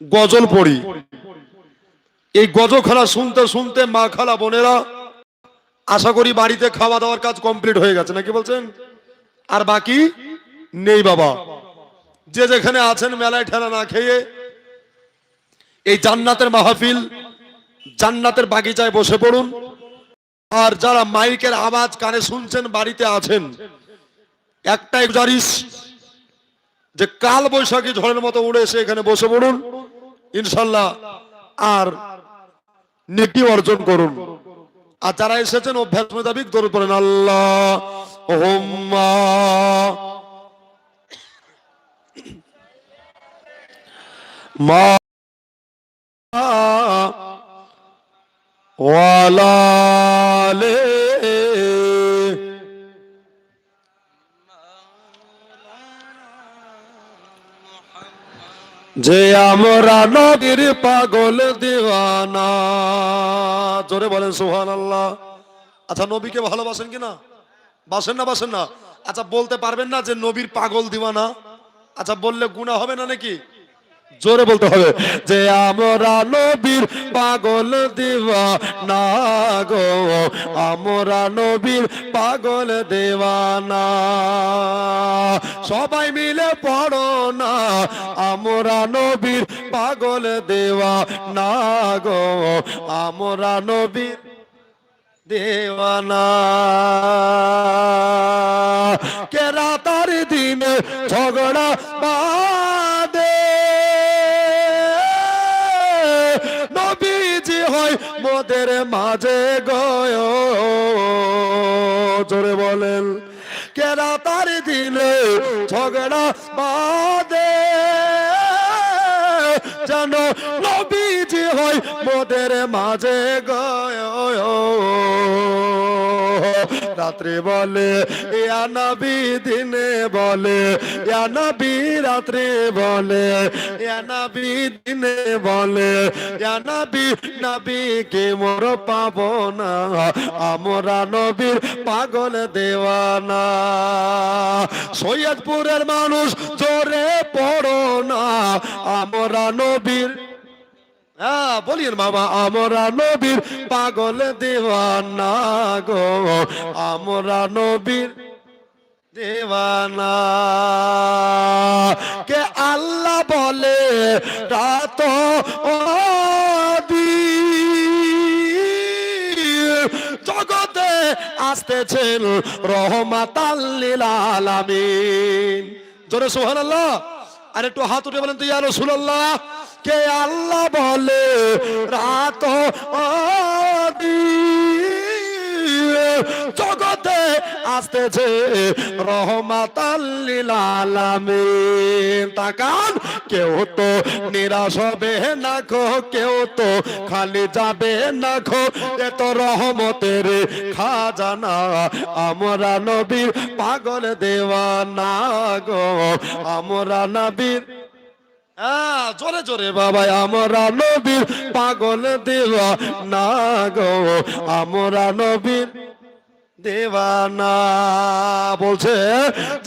গজল পড়ি। এই গজখানা শুনতে শুনতে মা খালা বোনেরা, আশা করি বাড়িতে খাওয়া দাওয়ার কাজ কমপ্লিট হয়ে গেছে, নাকি বলছেন? আর বাকি? নেই বাবা। যে যেখানে আছেন মেলায় ঠেলা না খেয়ে, এই জান্নাতের মাহফিল, জান্নাতের বাগিচায় বসে পড়ুন। আর যারা মাইকের আওয়াজ কানে শুনছেন, বাড়িতে আছেন, একটাই জারিস যে কাল বৈশাখী ঝড়ের মতো উড়ে এসে এখানে বসে পড়ুন, ইনশাল্লাহ আর নেকি অর্জন করুন। আর যারা এসেছেন, অভ্যাস মোতাবিক দৌড় পড়েন, আল্লাহ মা ওয়ালালে যে আমরা নদীর পাগল দিওয়ানা। জোরে বলেন সোহান আল্লাহ আচ্ছা নবীকে ভালোবাসেন কিনা বাসেন না বাসেন না? আচ্ছা বলতে পারবেন না যে নবীর পাগল দিওয়ানা? আচ্ছা বললে গুণা হবে না নাকি? জোরে বলতে হবে। যে আমরা নবীর পাগল দেওয়া না গো, আমরা নবীর পাগল দেওয়ানা সবাই মিলে পড়ো না, আমরা নবীর পাগল দেওয়া না গো, আমরা নবীর দেওয়ানা কেরা তার দিনে ঝগড়া বাদে হয় মোদের মাঝে গয়। জোরে বলেন, কেরা তার দিলে ঝগড়া বাদে যেন নবীজি হয় মোদের মাঝে গয়। রাত্রে বলে, ইয়া নবী দিনে বলে, ইয়া নবী রাত্রে বলে, ইয়া নবী দিনে বলে, ইয়া নবী কে মোর পাবো না, আমরা নবীর পাগল দেওয়ানা। সৈয়দপুরের মানুষ জোরে পড়ো না, আমরা নবীর বলিয়েন মামা, আমরা নবীর পাগল দেওয়ানা গো, আমরা নবীর দেওয়ানা। কে আল্লাহ বলে, রাত জগতে আসতেছেন রহমাত আলামিন। জোরে সোহান আল্লাহ আর একটু হাত উঠে বলেন তো, ইয়া রাসূলুল্লাহ কে আল্লাহ বলে? রাত জগতে আসতেছে রহমাত আলামিন। তাকান, কেউ তো নিরাশ হবে না খো কেউ তো খালি যাবে না খো এ তো রহমতের খাজানা, আমরা নবীর পাগল দেওয়ানা গো। আমরা নবীর জোরে জোরে, বাবা, আমরা নবীর পাগল দেওয়া না গো, আমরা নবীর দেওয়ানা। বলছে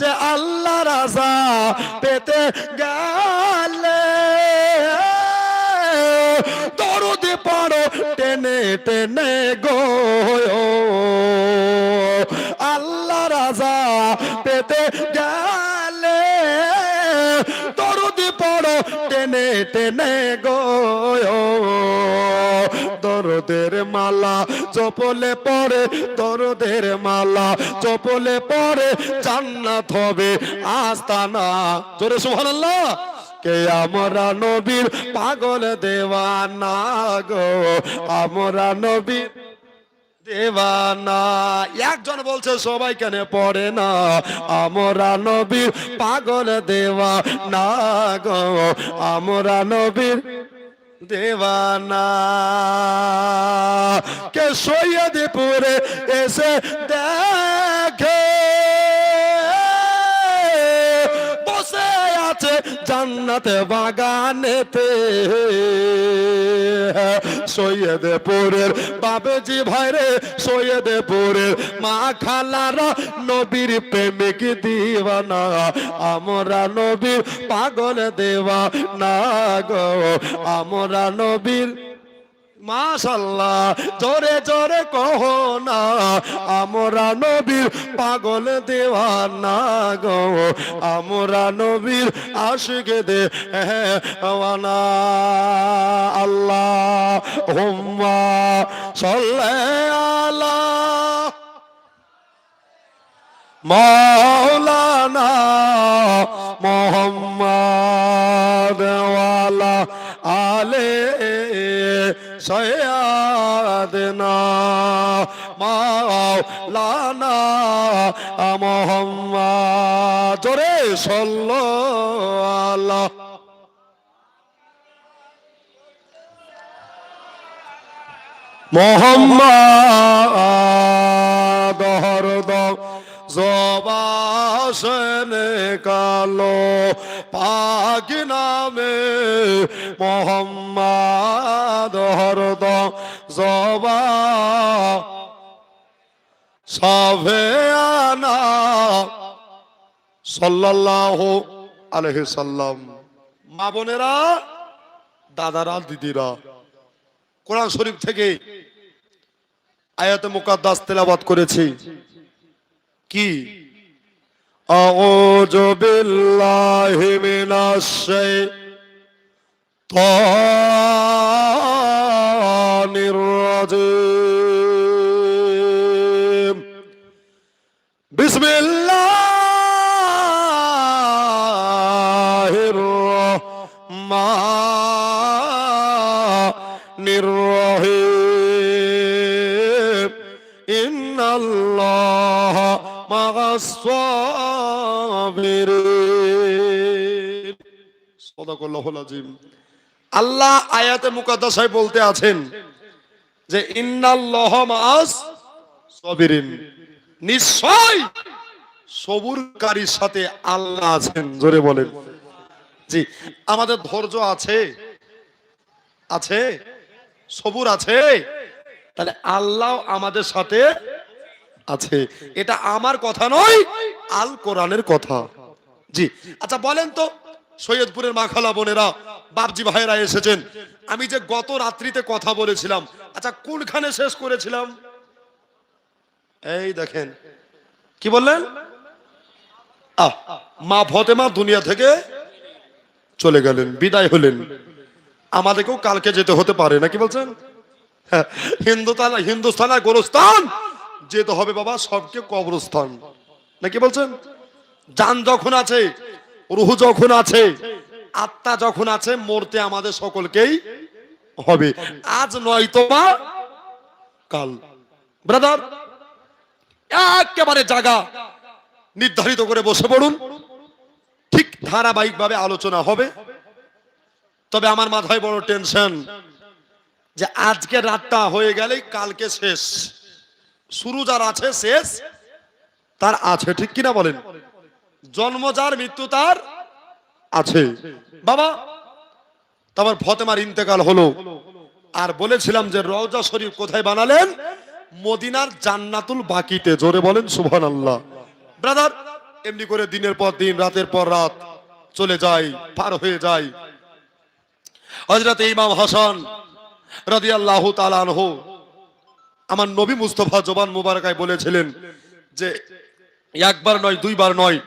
যে আল্লাহ রাজা পেতে গেলে, দরদে পারো টেনে টেনে গো। আল্লাহ রাজা পেতে গেলে টেনে গো দরদের মালা চপলে পরে, দরদের মালা চপলে পরে, জান্নাত হবে আস্তানা। জোরে সুবহানাল্লাহ। কে আমরা নবীর পাগল দেওয়ানা গো? আমরা নবীর দেওয়ানা। একজন বলছে, সবাই কেন পড়ে না? আমরা নবীর পাগল দেওয়া না গো, আমরা নবীর দেওয়ানা। কে সৈয়দপুরে এসে দেখে জান্নাতে বাগানেতে। সৈয়দপুরের বাবেজি ভাইরে, সৈয়দপুরের মা খালারা, নবীর প্রেমিক দিওয়ানা। আমরা নবীর পাগল দেওয়া না গো, আমরা নবীর মাশাল্লাহ, জোরে জোরে কহো না, আমরা নবীর পাগল দেওয়ানা গো, আমরা নবীর আশিক দেওয়ানা আল্লাহ হুম্মা সাল্লাল্লাহ মৌলানা সৈয়াদনা মৌলানা মোহাম্মদ জোরে সাল্লাল্লাহ মোহাম্মদ হরদম জবাসন কালো পাক নামে মোহাম্মদ হরদম জবা সাভে আনা সাল্লাল্লাহু আলাইহি সাল্লাম। মা বোনেরা, দাদারা, দিদিরা, কোরআন শরীফ থেকে আয়াতে মুকাদ্দাস তেলাওয়াত করেছি। কি? মা'আস সাবিরিন সাদাকাল্লাহুল আযীম। আল্লাহ আয়াতে মুকাদ্দাসায় বলতে আছেন যে, ইন্নাল্লাহ মা'আস সাবিরিন। নিশ্চয় সবুরকারীর সাথে আল্লাহ আছেন, জোরে বলেন। জি, আমাদের ধৈর্য আছে? আছে? সবুর আছে? তাহলে আল্লাহ আমাদের সাথে আছে। এটা আমার কথা নয়, আল কোরআনের কথা। জি আচ্ছা বলেন তো সৈয়দপুরের মাখালা বোনেরা বাপজি ভাইরা এসেছেন। আমি যে গত রাত্রিতে কথা বলেছিলাম আচ্ছা কোনখানে শেষ করেছিলাম? এই দেখেন কি বললেন? আহ, মা ফতেমা দুনিয়া থেকে চলে গেলেন বিদায় হলেন। আমাদেরকেও কালকে যেতে হতে পারে নাকি বলছেন? হ্যাঁ, হিন্দুস্তান হিন্দুস্তান আর গোরস্থান যেতে হবে বাবা সবকে কবরস্থান। নাকি বলছেন? যান যখন আছে রুহু যখন আছে, আত্মা যখন আছে, মরতে আমাদের সকলকেই হবে। আজ নয় তো বা কাল। ব্রাদার, একেবারে জায়গা নির্ধারিত করে বসে পড়ুন। ঠিক ধারাবাহিক ভাবে আলোচনা হবে। তবে আমার মাথায় বড় টেনশন যে আজকে রাতটা হয়ে গেলেই কালকে শেষ। শুরু যার আছে, শেষ, তার আছে, ঠিক কিনা বলেন? জন্ম যার মৃত্যু তার। আছে। বাবা তারপর ফতেমার ইন্তেকাল হলো। আর বলেছিলাম যে রওজা শরীফ কোথায় বানালেন? মদিনার জান্নাতুল বাকিতে। জোরে বলেন সুবহান আল্লাহ ব্রাদার এমনি করে দিনের পর দিন রাতের পর রাত চলে যায় পার হয়ে যায় হজরত ইমাম হাসান রাদিয়াল্লাহু তাআলা আনহু আমার নবী মুস্তফা জবান মুবারকায় বলেছিলেন যে একবার নয় দুইবার নয়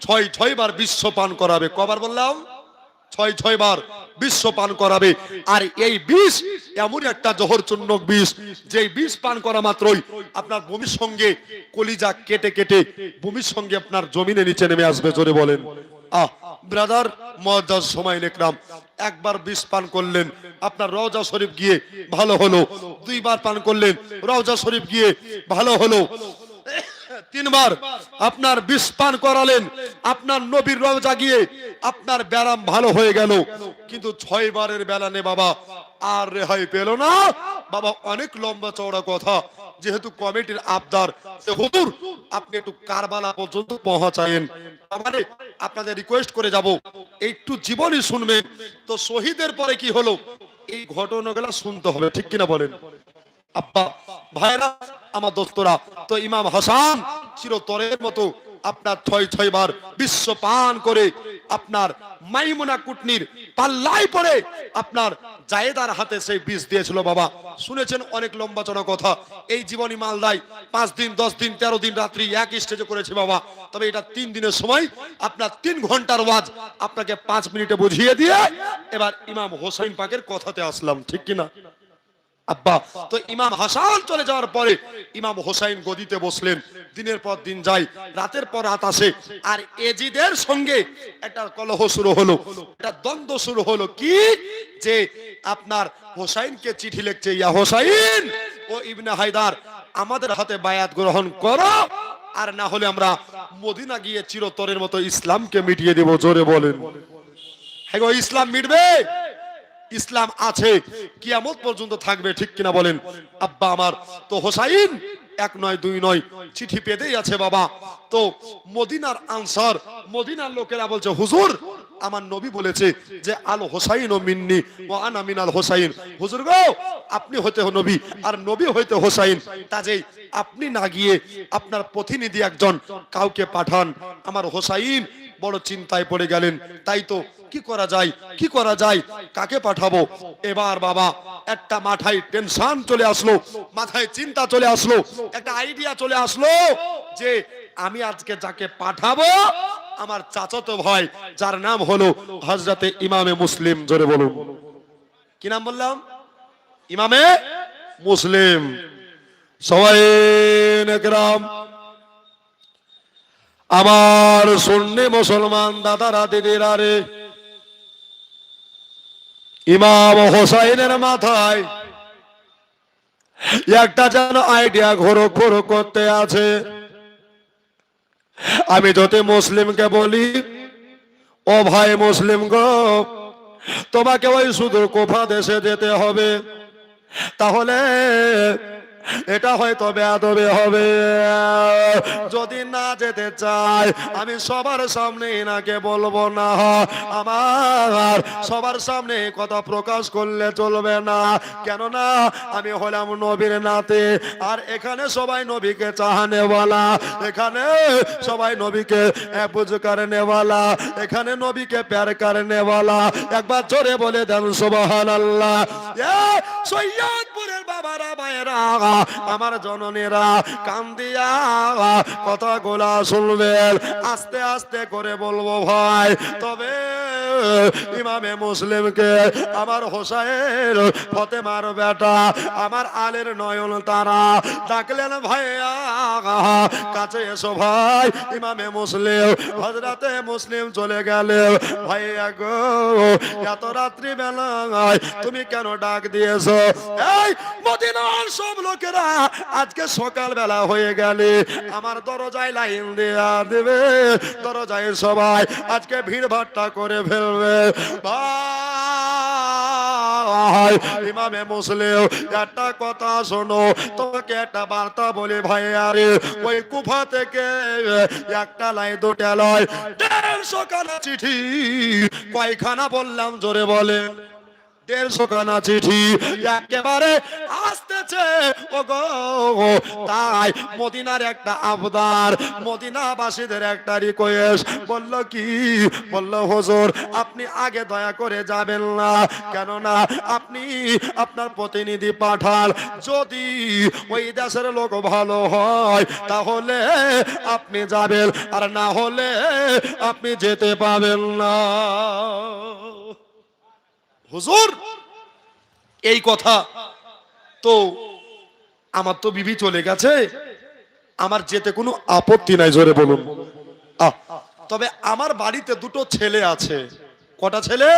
ছয় ছয় বার বিশ্ব পান করাবে। কবার বললাম? ছয় ছয় বার বিশ্ব পান করাবে। আর এই বিষ এমন একটা জহর চুন্নক বিষ যে বিষ পান করা মাত্রই আপনার ভূমির সঙ্গে কলিজা কেটে কেটে ভূমির সঙ্গে আপনার জমিনে নিচে নেমে আসবে, জোরে বলেন। আহ, ব্রাদার, মজার সময় লিখলাম একবার বিষ পান করলেন, আপনার রওজা শরীফ গিয়ে ভালো হলো। দুইবার পান করলেন, রওজা শরীফ গিয়ে ভালো হলো। তিনবার আপনার বিষ পান করালেন, আপনার নবীর রওজা জাগিয়ে আপনার ব্যারাম ভালো হয়ে গেল। কিন্তু ছয় বারের বেলা নে বাবা, আর রেহাই পেল না। বাবা, অনেক লম্বা চওড়া কথা। যেহেতু কমিটির আবদার যে হুজুর, আপনি একটু কারবালা পর্যন্ত পৌঁছায়েন। মানে আপনাদের রিকোয়েস্ট করে যাব, একটু জীবনই শুনবেন। তো শহীদের পরে কি হলো? এই ঘটনাগুলো শুনতে হবে, ঠিক কিনা বলেন? আব্বা, ভাইরা, আমার দোস্তরা, তো ইমাম হাসান চিরতরের মতো আপনার ছয় ছয় বার বিশ্ব পান করে আপনার মাইমুনা কুটনির পাল্লাই পড়ে আপনার জায়েদার হাতে সেই বিষ দিয়েছিল বাবা। শুনেছেন অনেক লম্বা চড়া কথা। এই জীবনী মালদায় পাঁচ দিন, দশ দিন, তেরো দিন রাত্রি এক স্টেজে করেছে বাবা। তবে এটা তিন দিনের সময় আপনার তিন ঘণ্টার ওয়াজ আপনাকে পাঁচ মিনিটে বুঝিয়ে দিয়ে এবার ইমাম হোসাইন পাকের কথাতে আসলাম, ঠিক কিনা? আব্বা তো ইমাম হাসান চলে যাওয়ার পরে ইমাম হোসাইন গদিতে বসলেন। দিনের পর দিন যায় রাতের পর রাত আসে। আর এজিদের সঙ্গে একটা কলহ শুরু হলো। একটা দ্বন্দ্ব শুরু হলো কি? যে আপনার হোসাইনকে চিঠি লিখছে ইয়া হোসাইন ও ইবনে হায়দার আমাদের হাতে বায়াত গ্রহণ করো। আর না হলে আমরা মদিনা গিয়ে চিরতরের মতো ইসলামকে মিটিয়ে দেব। জোরে বলেন। হ্যাঁ গো, ইসলাম মিটবে? ইসলাম আছে, কিয়ামত পর্যন্ত থাকবে, ঠিক কিনা বলেন? আব্বা আমার, তো হোসাইন, এক নয়, দুই নয়, চিঠি পেতেই আছে বাবা। তো মদিনার আনসার, মদিনার লোকেরা বলছে, হুজুর, আমার নবী বলেছে যে, আল হোসাইন ও মিন্নি ও আনা মিনাল হোসাইন। হুজুর গো, আপনি হইতে নবী, আর নবী হইতে হোসাইন। কাজেই আপনি না গিয়ে আপনার প্রতিনিধি একজন কাউকে পাঠান। আমার হোসাইন বড় চিন্তায় পড়ে গেলেন। তাই তো, কি করা যায়, কি করা যায়, কাকে পাঠাবো? এবার বাবা, একটা মাথায় টেনশন চলে আসলো, মাথায় চিন্তা চলে আসলো, একটা আইডিয়া চলে আসলো যে আমি আজকে যাকে পাঠাবো, আমার চাচাতো ভাই, যার নাম হলো হজরতে ইমামে মুসলিম, জোরে বলুন। কি নাম বললাম? ইমামে মুসলিম। সবাই গ্রাম আমার সুন্নি মুসলমান দাদারা দিদিরা রে। ইমাম হোসাইনের মাথায় একটা যেন আইডিয়া ঘোরো ঘোরো করতে আছে। আমি যদি মুসলিমকে বলি, ও ভাই মুসলিম গো, তোমাকে ওই সুদূর কোফা দেশে যেতে হবে। তাহলে এটা হয়তো বেয়াদবে হবে। যদি না যেতে চাই, আমি সবার সামনে এনাকে বলব না। আমার সবার সামনে কথা প্রকাশ করলে চলবে না। কেননা আমি হলাম নবীর নাতে, আর এখানে সবাই নবীকে চাহানে বলা এখানে সবাই নবীকে করনে বলা এখানে নবীকে প্যার করনে বলা একবার জোরে বলে দেন সুবহান আল্লাহ সৈয়দপুরের বাবারা, মায়েরা, আমার জননীরা, কান্দিয়া কথা গোলা শুনবেন? আস্তে আস্তে করে বলব ভাই, তবে ইমামে মুসলিমকে আমার হোসাইন, ফতেমার বেটা, আমার আলের নয়ন তারা ডাকলেন ভাইয়া, কাছে এসো ভাই, ইমামে মুসলিম হজরতে মুসলিম চলে গেলে, ভাইয়া গো, এত রাত্রি বেলায় তুমি কেন ডাক দিয়েছ? এই মদিনার সব লোকেরা। আজকে সকাল বেলা হয়ে গেলে আমার দরজায় লাইন দেয়া দেবে, দরজায় সবাই আজকে ভিড় ভাট্টা করে ফেলবে। ভাই, ইমামে মুসলিম, একটা কথা শোনো তোমাকে একটা বার্তা বলি ভাই, আরে ওই কুফা থেকে একটা লাই, দুটা লয় দেড়শো খানা চিঠি, কয়খানা বললাম জোরে বলে। দেড়শো খানা চিঠি একেবারে আসতেছে। ও গো তাই মদিনার একটা আবদার, মদিনাবাসীদের একটা রিকোয়েস্ট বলল কি? বলল, হুজুর, আপনি আগে দয়া করে যাবেন না। কেননা আপনি আপনার প্রতিনিধি পাঠান। যদি ওই দেশের লোক ভালো হয়, তাহলে আপনি যাবেন। আর না হলে আপনি যেতে পাবেন না। হুজুর, এই কথা তো আমার তো বিবি চলে গেছে, আমার যেতে কোনো আপত্তি নাই, জোরে বলুন। তবে আমার বাড়িতে দুটো ছেলে আছে। কটা ছেলে?